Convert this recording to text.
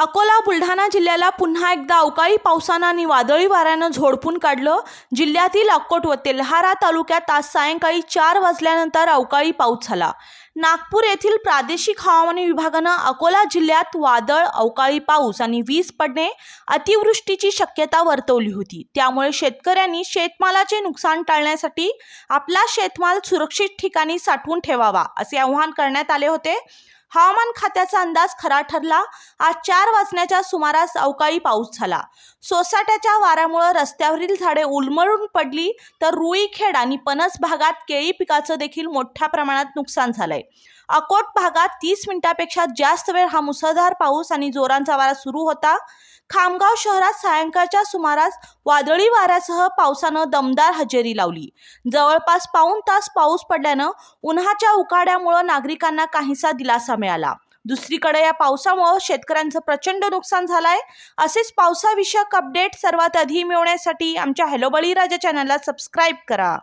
अकोला बुलढाणा जिल्ह्याला पुन्हा एकदा अवकाळी पावसानं आणि वादळी वाऱ्यानं झोडपून काढलं. जिल्ह्यातील अक्कोट व तेल्हारा तालुक्यात आज सायंकाळी चार वाजल्यानंतर अवकाळी पाऊस झाला. नागपूर येथील प्रादेशिक हवामान विभागानं अकोला जिल्ह्यात वादळ अवकाळी पाऊस आणि वीज पडणे अतिवृष्टीची शक्यता वर्तवली होती. त्यामुळे शेतकऱ्यांनी शेतमालाचे नुकसान टाळण्यासाठी आपला शेतमाल सुरक्षित ठिकाणी साठवून ठेवावा असे आवाहन करण्यात आले होते. हवामान खात्याचा अंदाज खरा ठरला. आज चार वाजण्याच्या सुमारास अवकाळी पाऊस झाला. सोसाट्याच्या वाऱ्यामुळे रस्त्यावरील झाडे उलमळून पडली तर रुईखेड आणि पनस भागात केळी पिकाचं देखील मोठ्या प्रमाणात नुकसान झालंय. अकोट भागात तीस मिनिटापेक्षा जास्त वेळ हा मुसळधार पाऊस आणि जोरांचा वारा सुरू होता. खामगाव शहरात सायंकाळच्या सुमारास वादळी वाऱ्यासह पावसानं दमदार हजेरी लावली. जवळपास पाऊण तास पाऊस पडल्यानं उन्हाच्या उकाड्यामुळं नागरिकांना काहीसा दिलासा मिळाला. दुसरीकडे या पावसामुळं शेतकऱ्यांचं प्रचंड नुकसान झालंय. असेच पावसाविषयक अपडेट सर्वात आधी मिळवण्यासाठी आमच्या हॅलो बळीराजा चॅनलला सबस्क्राईब करा.